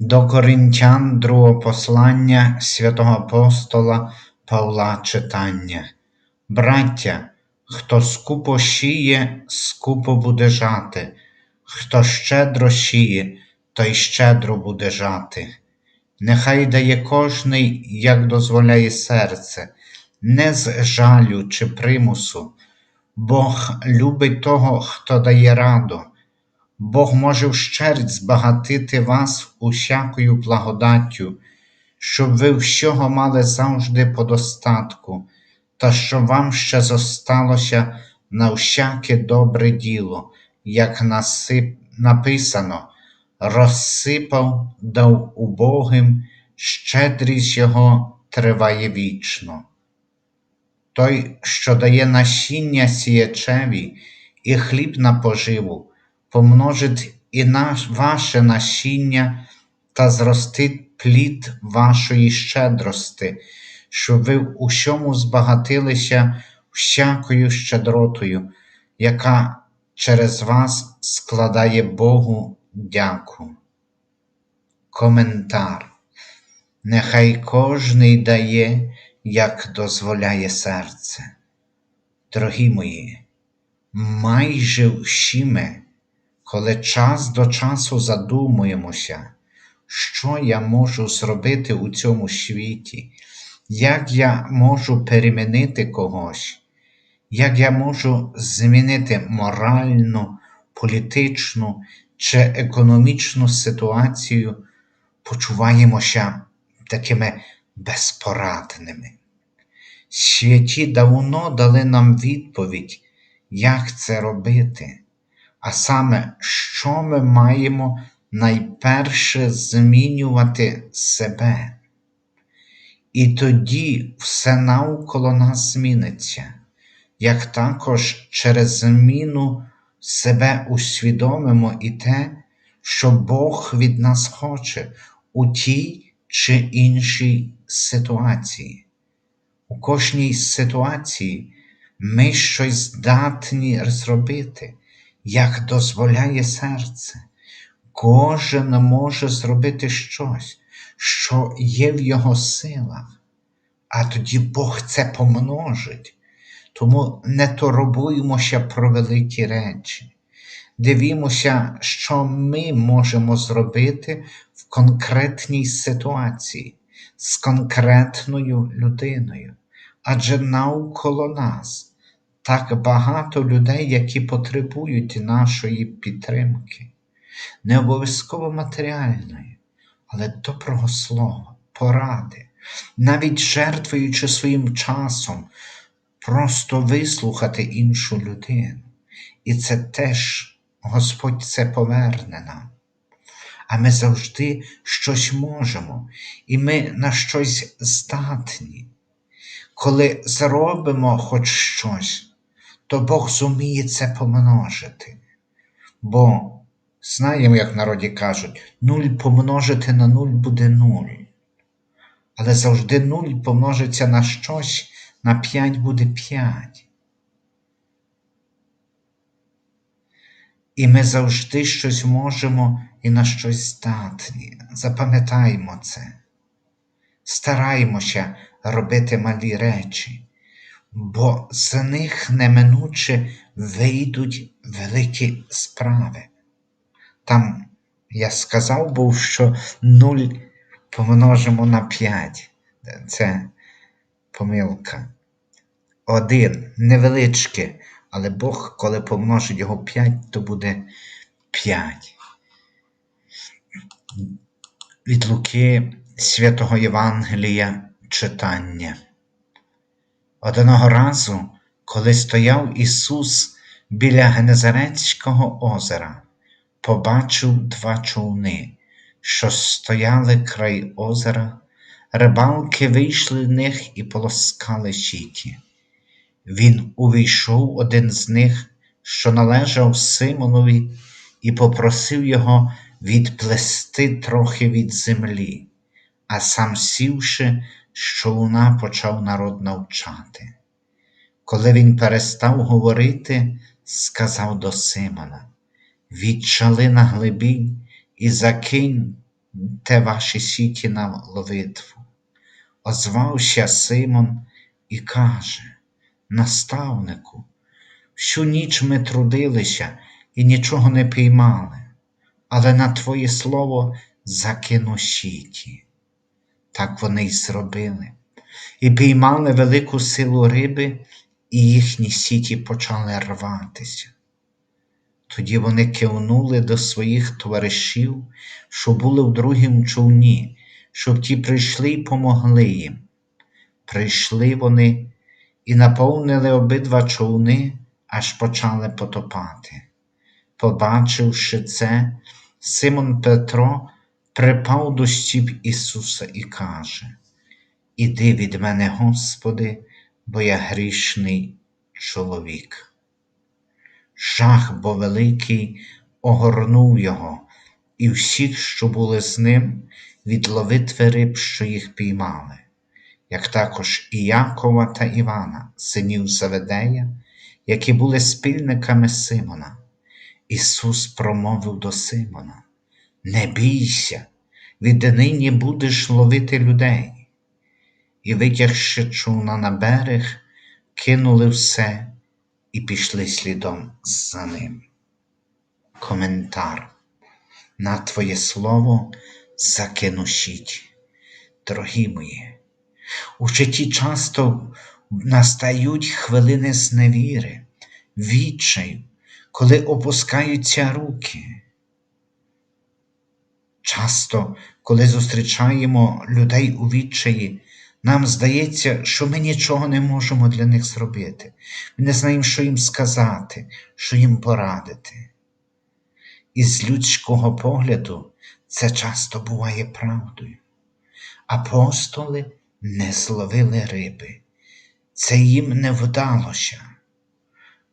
До Коринтян другого послання святого апостола Павла читання. Браття, хто скупо шіє, скупо буде жати, хто щедро шіє, той щедро буде жати. Нехай дає кожний, як дозволяє серце, не з жалю чи примусу. Бог любить того, хто дає раду. Бог може вщерть збагатити вас усякою благодаттю, щоб ви всього мали завжди по достатку, та щоб вам ще зосталося на всяке добре діло, як насип... написано, розсипав, дав убогим, щедрість його триває вічно. Той, що дає насіння сіячеві і хліб на поживу, помножить і наш, ваше насіння та зростить плід вашої щедрости, щоб ви в усьому збагатилися всякою щедротою, яка через вас складає Богу дяку. Коментар. Нехай кожний дає, як дозволяє серце. Дорогі мої, майже всі ми коли час до часу задумуємося, що я можу зробити у цьому світі, як я можу перемінити когось, як я можу змінити моральну, політичну чи економічну ситуацію, почуваємося такими безпорадними. Святі давно дали нам відповідь, як це робити а саме, що ми маємо найперше змінювати себе. І тоді все навколо нас зміниться, як також через зміну себе усвідомимо і те, що Бог від нас хоче у тій чи іншій ситуації. У кожній ситуації ми щось здатні зробити як дозволяє серце. Кожен може зробити щось, що є в його силах, а тоді Бог це помножить. Тому не турбуємося про великі речі. Дивімося, що ми можемо зробити в конкретній ситуації з конкретною людиною, адже навколо нас так багато людей, які потребують нашої підтримки, не обов'язково матеріальної, але доброго слова, поради, навіть жертвуючи своїм часом, просто вислухати іншу людину. І це теж Господь це поверне нам. А ми завжди щось можемо, і ми на щось здатні. Коли зробимо хоч щось, то Бог зуміє це помножити. Бо знаємо, як в народі кажуть, нуль помножити на нуль буде нуль. Але завжди нуль помножиться на щось, на п'ять буде п'ять. І ми завжди щось можемо і на щось здатні. Запам'ятаємо це. Стараємося робити малі речі бо з них неминуче вийдуть великі справи. Там я сказав був, що нуль помножимо на п'ять. Це помилка. Один невеличке, але Бог, коли помножить його п'ять, то буде п'ять. Від Луки Святого Євангелія читання. Одного разу, коли стояв Ісус біля Генезарецького озера, побачив два човни, що стояли край озера, рибалки вийшли в них і полоскали сіті. Він увійшов один з них, що належав Симонові, і попросив його відплести трохи від землі, а сам сівши, з човна почав народ навчати. Коли він перестав говорити, сказав до Симона: Відчали на глибінь і закиньте ваші сіті на ловитву. Озвався Симон і каже: Наставнику, всю ніч ми трудилися і нічого не піймали, але на Твоє слово закину сіті. Так вони й зробили, і піймали велику силу риби, і їхні сіті почали рватися. Тоді вони кивнули до своїх товаришів, що були в другім човні, щоб ті прийшли й помогли їм. Прийшли вони і наповнили обидва човни, аж почали потопати. Побачивши це, Симон Петро припав до стіп Ісуса і каже: Іди від мене, Господи, бо я грішний чоловік. Жах бо великий огорнув його, і всіх, що були з ним, від ловитви риб, що їх піймали, як також і Якова та Івана, синів Заведея, які були спільниками Симона. Ісус промовив до Симона: Не бійся, віднині будеш ловити людей. І, витягши човна на берег, кинули все і пішли слідом за ним. Коментар. На Твоє слово закину сіть. Дорогі мої, у житті часто настають хвилини зневіри, відчаю, коли опускаються руки. Часто, коли зустрічаємо людей у відчаї, нам здається, що ми нічого не можемо для них зробити. Ми не знаємо, що їм сказати, що їм порадити. Із людського погляду це часто буває правдою. Апостоли не зловили риби, це їм не вдалося.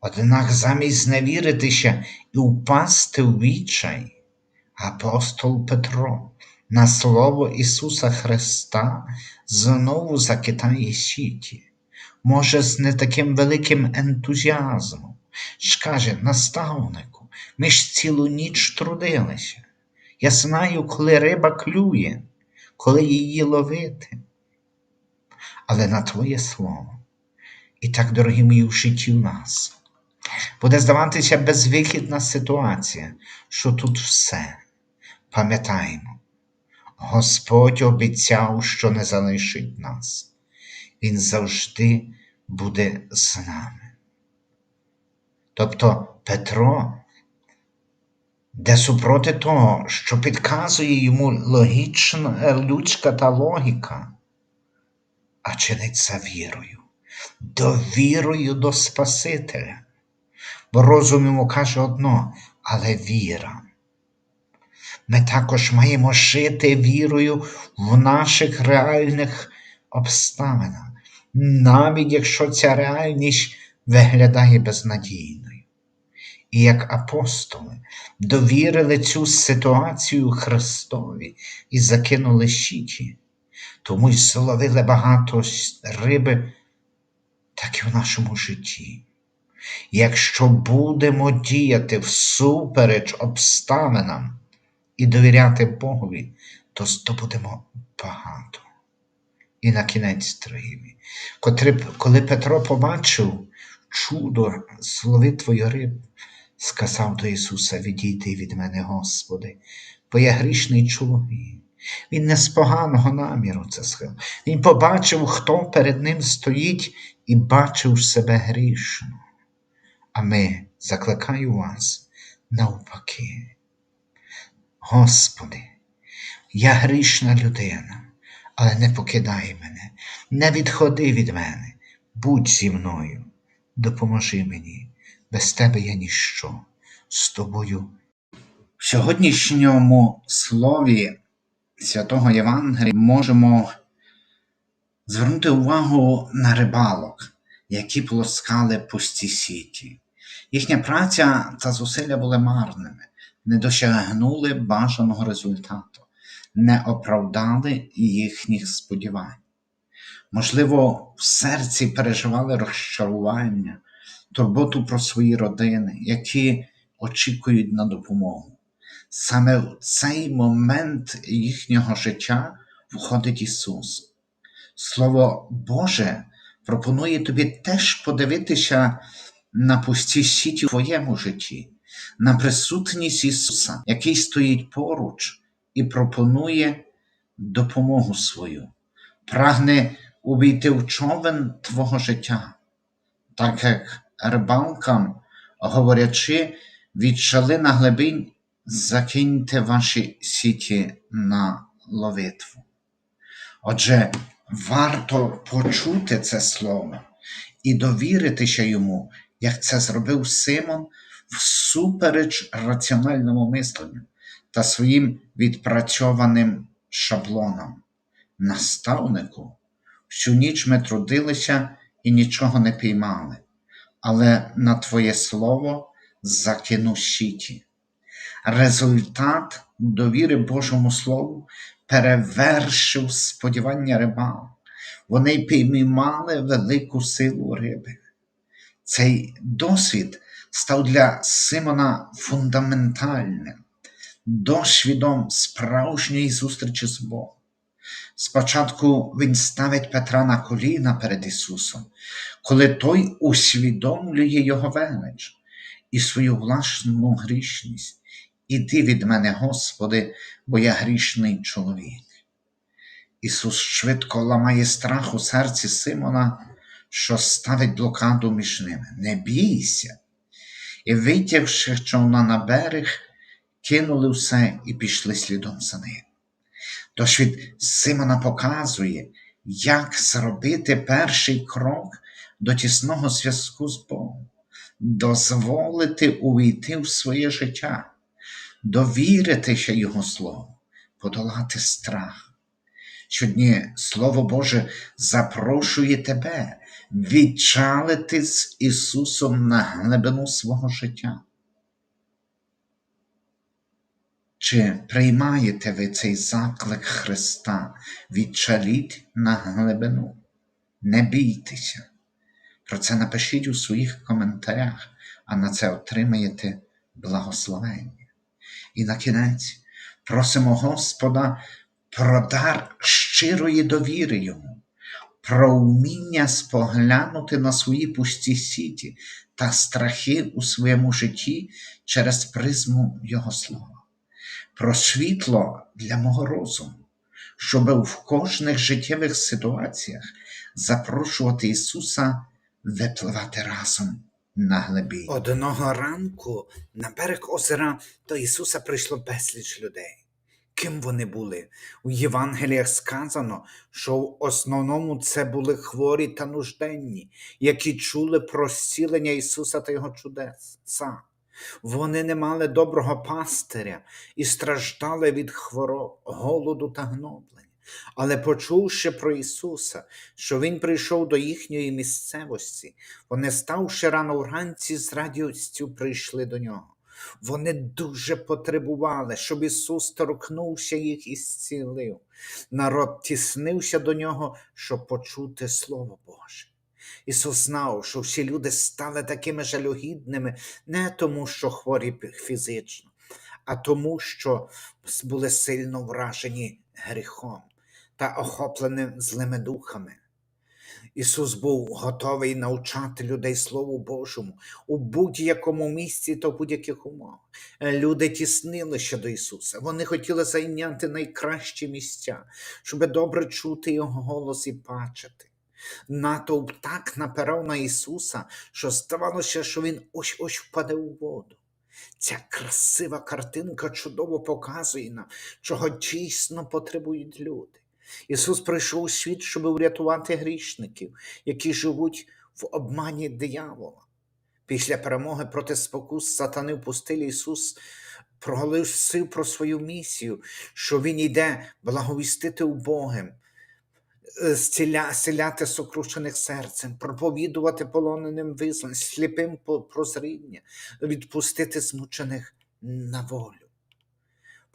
Однак замість зневіритися і впасти в відчай, апостол Петро на слово Ісуса Христа знову закидає сіті, може, з не таким великим ентузіазмом, ж каже, наставнику, ми ж цілу ніч трудилися. Я знаю, коли риба клює, коли її ловити. Але на Твоє слово, і так, дорогі мої, в житті в нас, буде здаватися безвихідна ситуація, що тут все. Пам'ятаємо, Господь обіцяв, що не залишить нас. Він завжди буде з нами. Тобто Петро, де супроти того, що підказує йому логічна людська та логіка, а чинить за вірою, довірою до Спасителя. Бо розум йому каже одно, але віра. Ми також маємо жити вірою в наших реальних обставинах, навіть якщо ця реальність виглядає безнадійною. І як апостоли довірили цю ситуацію Христові і закинули щиті, тому й зловили багато риби, так і в нашому житті. Якщо будемо діяти всупереч обставинам, і довіряти Богові, то здобудемо багато. І на кінець дорогі, коли Петро побачив чудо злови твою риб, сказав до Ісуса: Відійди від мене, Господи, бо я грішний чоловік. Він не з поганого наміру це сказав. Він побачив, хто перед ним стоїть, і бачив себе грішно. А ми закликаю вас навпаки. Господи, я грішна людина, але не покидай мене, не відходи від мене, будь зі мною, допоможи мені, без тебе я ніщо, з тобою. В сьогоднішньому слові святого Євангелія можемо звернути увагу на рибалок, які полоскали пусті сіті. Їхня праця та зусилля були марними, не досягнули бажаного результату, не оправдали їхніх сподівань. Можливо, в серці переживали розчарування, турботу про свої родини, які очікують на допомогу. Саме в цей момент їхнього життя входить Ісус. Слово Боже пропонує тобі теж подивитися на пусті сіті в твоєму житті, на присутність Ісуса, який стоїть поруч і пропонує допомогу свою, прагне увійти в човен твого життя, так як рибалкам, говорячи, відчали на глибинь, закиньте ваші сіті на ловитву. Отже, варто почути це слово і довіритися йому, як це зробив Симон всупереч раціональному мисленню та своїм відпрацьованим шаблонам. Наставнику, всю ніч ми трудилися і нічого не піймали, але на Твоє слово закинув сіті. Результат довіри Божому Слову перевершив сподівання рибал. Вони піймали велику силу риби. Цей досвід став для Симона фундаментальним, досвідом справжньої зустрічі з Богом. Спочатку він ставить Петра на коліна перед Ісусом, коли той усвідомлює Його велич і свою власну грішність. Іди від мене, Господи, бо я грішний чоловік. Ісус швидко ламає страх у серці Симона, що ставить блокаду між ними. Не бійся. І, витягши човна на берег, кинули все і пішли слідом за ним. Досвід Симона показує, як зробити перший крок до тісного зв'язку з Богом, дозволити увійти в своє життя, довіритися Його Слову, подолати страх. Сьогодні Слово Боже запрошує тебе відчалити з Ісусом на глибину свого життя. Чи приймаєте ви цей заклик Христа відчаліть на глибину? Не бійтеся. Про це напишіть у своїх коментарях, а на це отримаєте благословення. І на кінець просимо Господа про дар щирої довіри Йому, про вміння споглянути на свої пусті сіті та страхи у своєму житті через призму Його слова про світло для мого розуму, щоб в кожних життєвих ситуаціях запрошувати Ісуса випливати разом на глибі. Одного ранку на берег озера до Ісуса прийшло безліч людей. Ким вони були? У Євангеліях сказано, що в основному це були хворі та нужденні, які чули про зцілення Ісуса та Його чудеса. Вони не мали доброго пастиря і страждали від хвороб, голоду та гноблення. Але почувши про Ісуса, що Він прийшов до їхньої місцевості, вони, ставши рано вранці, з радістю прийшли до нього. Вони дуже потребували, щоб Ісус торкнувся їх і зцілив. Народ тіснився до нього, щоб почути Слово Боже. Ісус знав, що всі люди стали такими жалюгідними не тому, що хворі фізично, а тому, що були сильно вражені гріхом та охоплені злими духами. Ісус був готовий навчати людей Слову Божому у будь-якому місці та в будь-яких умовах. Люди тіснилися до Ісуса. Вони хотіли зайняти найкращі місця, щоб добре чути Його голос і бачити. Натовп так напирав на Ісуса, що здавалося, що Він ось ось впаде у воду. Ця красива картинка чудово показує нам, чого дійсно потребують люди. Ісус прийшов у світ, щоб врятувати грішників, які живуть в обмані диявола. Після перемоги проти спокус сатани в пустелі Ісус проголосив про свою місію, що він йде благовістити убогим, е, зціляти сокрушених серцем, проповідувати полоненим визволення, сліпим прозріння, відпустити змучених на волю.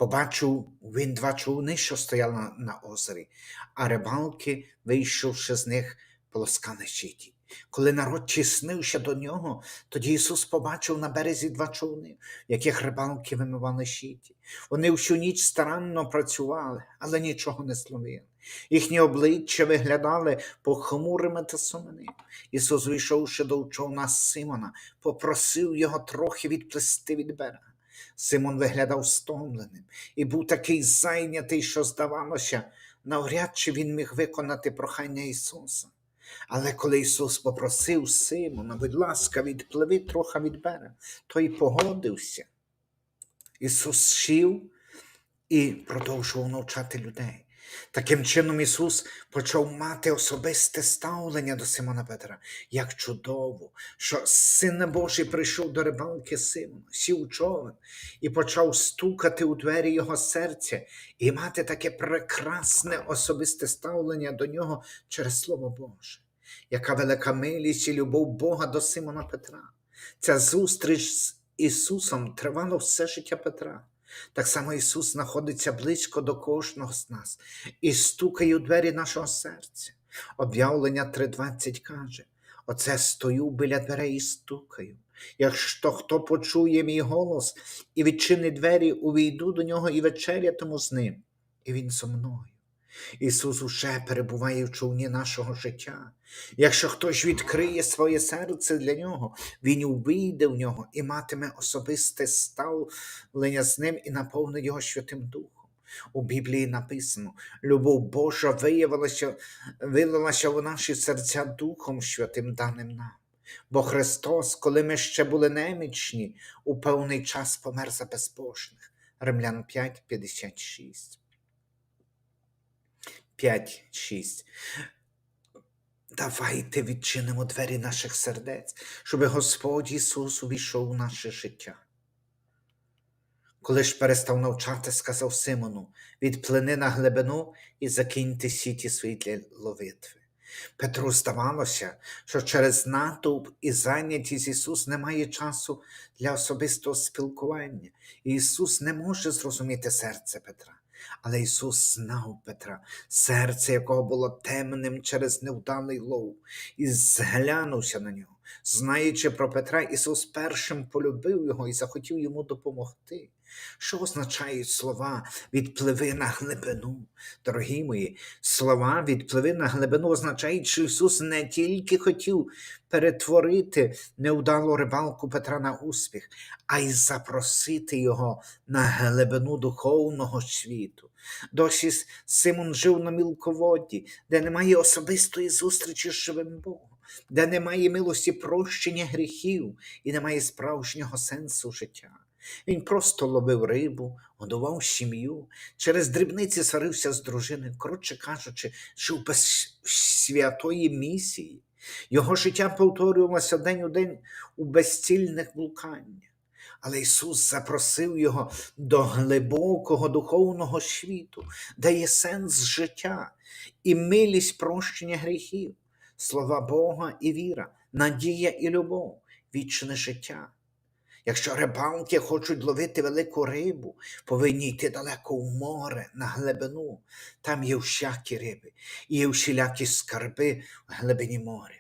Побачив він два човни, що стояли на, озері, а рибалки, вийшовши з них, полоскали щиті. Коли народ тіснився до нього, тоді Ісус побачив на березі два човни, в яких рибалки вимивали щиті. Вони всю ніч старанно працювали, але нічого не зловили. Їхні обличчя виглядали похмурими та сумними. Ісус, вийшовши до човна Симона, попросив його трохи відплисти від берега. Симон виглядав стомленим і був такий зайнятий, що здавалося, навряд чи він міг виконати прохання Ісуса. Але коли Ісус попросив Симона, будь ласка, відпливи трохи від берега, той погодився. Ісус сів і продовжував навчати людей. Таким чином Ісус почав мати особисте ставлення до Симона Петра. Як чудово, що Син Божий прийшов до рибалки Симона, сів човен і почав стукати у двері його серця і мати таке прекрасне особисте ставлення до нього через Слово Боже. Яка велика милість і любов Бога до Симона Петра. Ця зустріч з Ісусом тривала все життя Петра. Так само Ісус знаходиться близько до кожного з нас і стукає у двері нашого серця. Об'явлення 3.20 каже: Оце стою біля дверей і стукаю. Якщо хто почує мій голос і відчинить двері, увійду до нього і вечерятиму з ним, і він зо мною. Ісус уже перебуває в човні нашого життя. Якщо хтось відкриє своє серце для нього, він увійде в нього і матиме особисте ставлення з ним і наповнить його Святим Духом. У Біблії написано: любов Божа виявилася, вилилася в наші серця Духом Святим даним нам. Бо Христос, коли ми ще були немічні, у певний час помер за безбожних. Римлян 5, 56. 5, 6. Давайте відчинимо двері наших сердець, щоб Господь Ісус увійшов у наше життя. Коли ж перестав навчати, сказав Симону, відплини на глибину і закиньте сіті свої для ловитви. Петру здавалося, що через натовп і зайнятість Ісус не має часу для особистого спілкування, і Ісус не може зрозуміти серце Петра. Але Ісус знав Петра, серце якого було темним через невдалий лов, і зглянувся на нього. Знаючи про Петра, Ісус першим полюбив його і захотів йому допомогти. Що означають слова відпливи на глибину? Дорогі мої, слова відпливи на глибину означають, що Ісус не тільки хотів перетворити невдалу рибалку Петра на успіх, а й запросити його на глибину духовного світу. Досі Симон жив на мілководді, де немає особистої зустрічі з живим Богом, де немає милості прощення гріхів і немає справжнього сенсу життя. Він просто ловив рибу, годував сім'ю, через дрібниці сварився з дружиною, коротше кажучи, жив без святої місії. Його життя повторювалося день у день у безцільних блуканнях. Але Ісус запросив його до глибокого духовного світу, де є сенс життя і милість прощення гріхів, слова Бога і віра, надія і любов, вічне життя. Якщо рибалки хочуть ловити велику рибу, повинні йти далеко в море, на глибину. Там є всякі риби, і є всілякі скарби в глибині моря.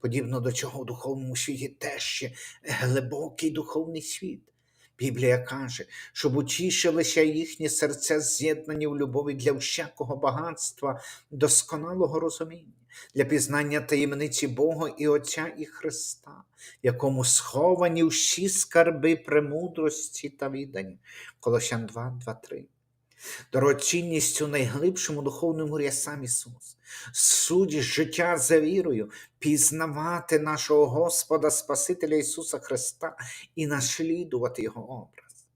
Подібно до чого в духовному світі теж є глибокий духовний світ. Біблія каже, щоб утішилися їхні серця з'єднані в любові для всякого багатства, досконалого розуміння, для пізнання таємниці Бога і Отця і Христа, якому сховані всі скарби премудрості та відання. Колосян 2, 2, 3. Дорогоцінністю найглибшому духовному є сам Ісус. Суть життя за вірою, пізнавати нашого Господа Спасителя Ісуса Христа і наслідувати Його образ.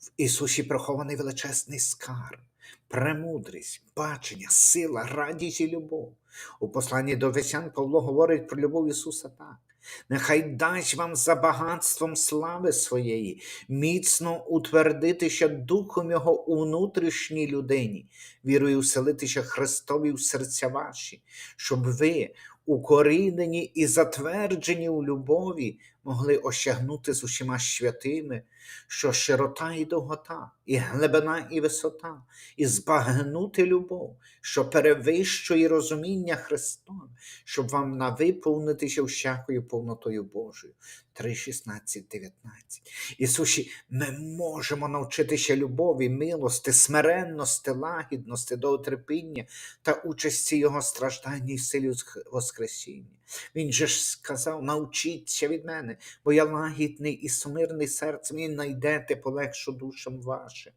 В Ісусі прихований величезний скарб, премудрість, бачення, сила, радість і любов. У посланні до Весян Павло говорить про любов Ісуса так. Нехай дасть вам за багатством слави своєї міцно утвердитися духом Його у внутрішній людині, вірою вселитися Христові в серця ваші, щоб ви, укорінені і затверджені у любові, могли осягнути з усіма святими, що широта і довгота, і глибина і висота, і збагнути любов, що перевищує розуміння Христове, щоб вам навиповнитися всякою повнотою Божою. 3, 16, 19. Ісусі, ми можемо навчитися любові, милости, смиренності, лагідності, довготерпіння та участі Його страждання і силі Воскресіння. Він же ж сказав: навчіться від мене, бо я лагідний і сумирний серцем, і найдете полегшу душам вашим.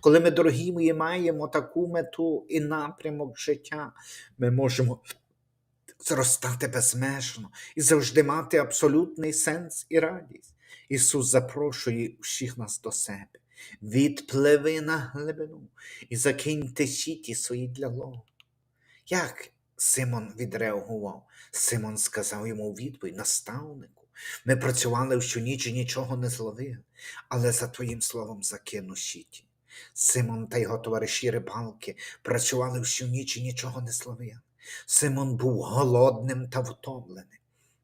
Коли ми, дорогі мої, маємо таку мету і напрямок життя, ми можемо зростати безмежно і завжди мати абсолютний сенс і радість. Ісус запрошує всіх нас до себе. Відпливи на глибину і закиньте сіті свої для лову. Як Симон відреагував? Симон сказав йому у відповідь, наставнику. Ми працювали всю ніч і нічого не зловили, але за твоїм словом закину сіті. Симон та його товариші рибалки працювали всю ніч і нічого не зловили. Симон був голодним та втомленим.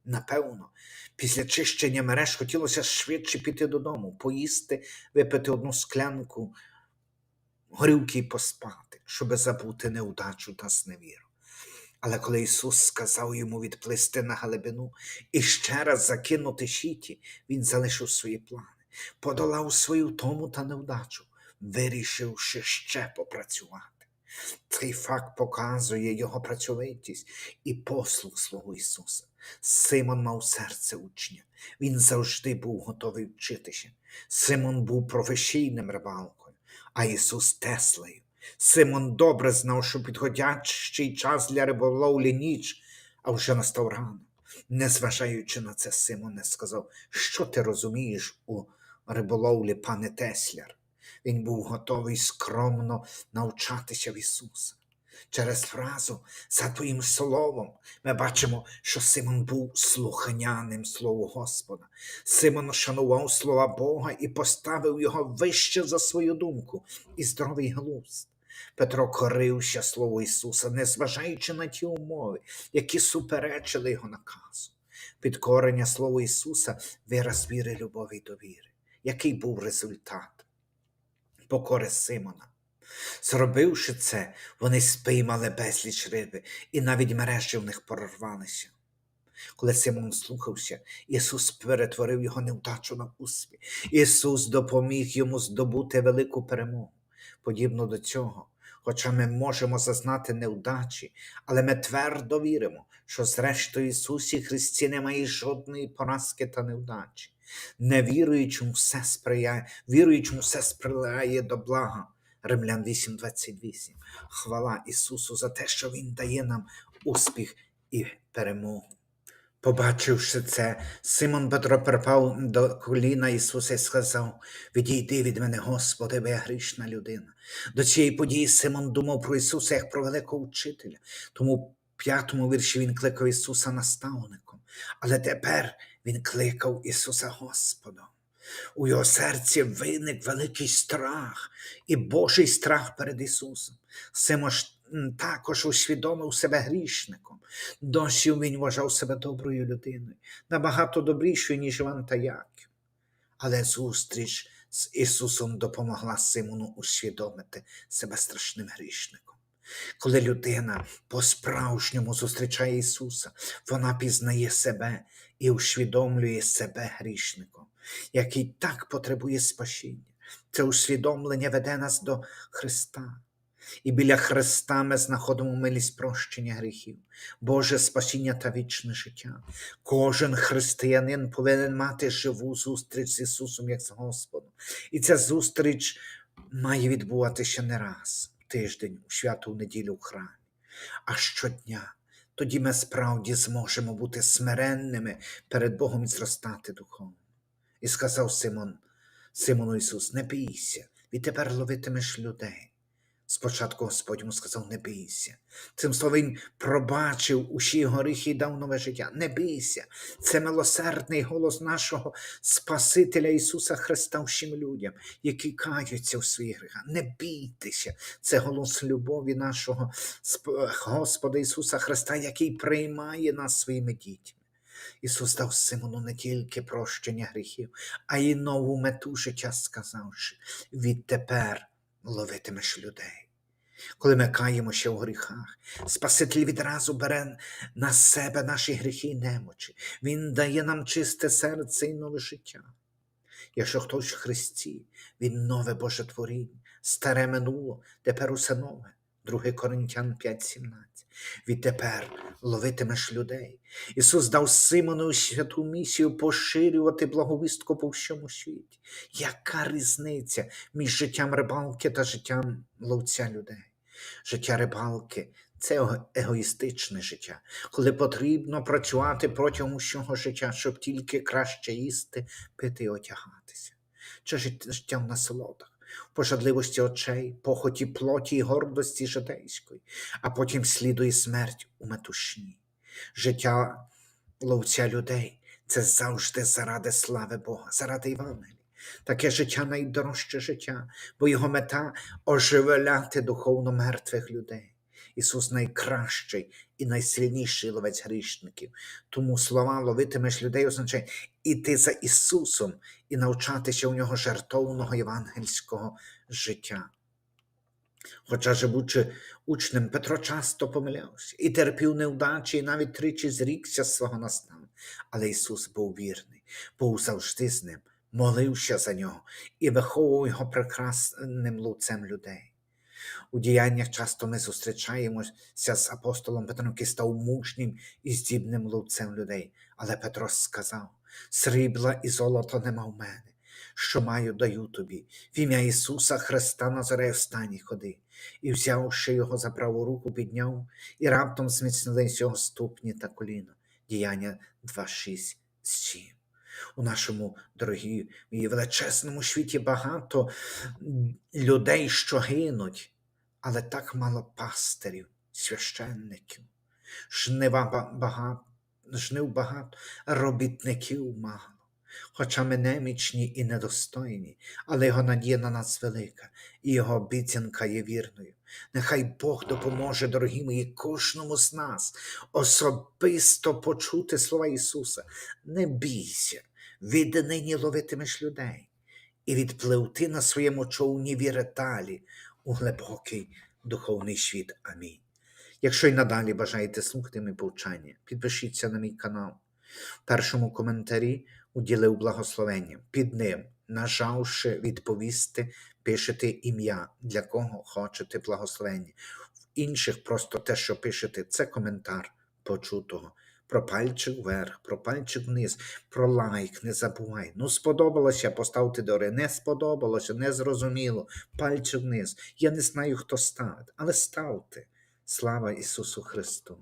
Напевно, після чищення мереж хотілося швидше піти додому, поїсти, випити одну склянку горілки і поспати, щоби забути неудачу та зневіру. Але коли Ісус сказав йому відплисти на глибину і ще раз закинути щиті, Він залишив свої плани, подолав свою втому та невдачу, вирішивши ще попрацювати. Цей факт показує його працьовитість і послуг свого Ісуса. Симон мав серце учня, він завжди був готовий вчитися. Симон був професійним рибалкою, а Ісус Теслею. Симон добре знав, що підходячий час для риболовлі ніч, а вже настав рано. Незважаючи на це, Симон не сказав, що ти розумієш у риболовлі, пане Тесляр. Він був готовий скромно навчатися в Ісуса. Через фразу за твоїм словом ми бачимо, що Симон був слуханяним Слову Господа. Симон шанував слова Бога і поставив його вище за свою думку і здоровий глузд. Петро корився Слову Ісуса, незважаючи на ті умови, які суперечили його наказу. Підкорення Слову Ісуса вираз віри, любові й довіри. Який був результат? покори Симона. Зробивши це, вони спіймали безліч риби, і навіть мережі в них прорвалися. Коли Симон слухався, Ісус перетворив його невдачу на успіх. Ісус допоміг йому здобути велику перемогу. Подібно до цього, хоча ми можемо зазнати невдачі, але ми твердо віримо, що зрештою Ісусі Христі немає жодної поразки та невдачі. Невіруючому все сприяє, віруючому все сприяє до блага. Римлян 8:28. Хвала Ісусу за те, що Він дає нам успіх і перемогу. Побачивши це, Симон Петро припав до коліна Ісуса і сказав: Відійди від мене, Господи, бо я грішна людина. До цієї події Симон думав про Ісуса як про великого вчителя. Тому в п'ятому вірші він кликав Ісуса наставником. Але тепер він кликав Ісуса Господом. У його серці виник великий страх і Божий страх перед Ісусом. Симон також усвідомив себе грішником. Досі він вважав себе доброю людиною, набагато добрішою, ніж Іван та Яків. Але зустріч з Ісусом допомогла Симону усвідомити себе страшним грішником. Коли людина по-справжньому зустрічає Ісуса, вона пізнає себе і усвідомлює себе грішником, який так потребує спасіння. Це усвідомлення веде нас до Христа. І біля Христа ми знаходимо милість прощення гріхів, Боже спасіння та вічне життя. Кожен християнин повинен мати живу зустріч з Ісусом як з Господом. І ця зустріч має відбуватися не раз в тиждень, у святу неділю в храмі, а щодня. Тоді ми справді зможемо бути смиренними перед Богом і зростати духовно. І сказав Симон, Симону Ісус, не бійся, відтепер ловитимеш людей. Спочатку Господь йому сказав: не бійся. Цим словом він пробачив усі його і дав нове життя. Не бійся. Це милосердний голос нашого Спасителя Ісуса Христа всім людям, які каються у своїх гріхах. Не бійтеся. Це голос любові нашого Господа Ісуса Христа, який приймає нас своїми дітьми. Ісус дав Симону не тільки прощення гріхів, а й нову мету життя, сказавши: відтепер ловитимеш людей. Коли ми каємося у гріхах, Спаситель відразу бере на себе наші гріхи і немочі. Він дає нам чисте серце і нове життя. Якщо хтось в Христі, він нове Боже творіння, старе минуло, тепер усе нове. 2 Коринтян 5:17. Відтепер ловитимеш людей. Ісус дав Симону святу місію поширювати благовістку по всьому світі. Яка різниця між життям рибалки та життям ловця людей? Життя рибалки це егоїстичне життя, коли потрібно працювати протягом усього життя, щоб тільки краще їсти, пити і одягатися. Це життя в насолодах, пожадливості очей, похоті плоті і гордості житейської, а потім слідує смерть у метушні. Життя ловця людей це завжди заради слави Бога, заради Івангелії, Таке життя найдорожче життя, бо його мета оживляти духовно мертвих людей. Ісус найкращий і найсильніший ловець грішників. Тому слова ловитимеш людей означає іти за Ісусом і навчатися у нього жертовного євангельського життя. Хоча, живучи учнем, Петро часто помилявся і терпів невдачі, і навіть тричі зрікся свого наставника. Але Ісус був вірний, був завжди з ним, молився за нього і виховував його прекрасним луцем людей. У діяннях часто ми зустрічаємося з апостолом Петром, який став мужнім і здібним ловцем людей. Але Петро сказав: срібла і золота нема в мене. Що маю, даю тобі. В ім'я Ісуса Христа Назарея встань і ходи. І взявши його за праву руку, підняв, і раптом зміцнились його ступні та коліна. Діяння 2, 6, 7. У нашому дорогі і величезному світі багато людей, що гинуть, але так мало пастирів, священників. Жнива багато, жнив багато, робітників мало. Хоча ми немічні і недостойні, але його надія на нас велика, і його обіцянка є вірною. Нехай Бог допоможе, дорогі мої, кожному з нас особисто почути слова Ісуса. Не бійся, віднині ловитимеш людей і відпливти на своєму човні віреталі у глибокий духовний світ. Амінь. Якщо й надалі бажаєте слухати мої повчання, підпишіться на мій канал. В першому коментарі уділив благословення. Під ним, нажавши відповісти, пишете ім'я, для кого хочете благословення. В інших просто те, що пишете, це коментар почутого. Про пальчик вверх, про пальчик вниз, про лайк, не забувай. Ну, сподобалося, поставте дори. Не сподобалося, не зрозуміло. Пальчик вниз. Я не знаю, хто ставить, але ставте. Слава Ісусу Христу!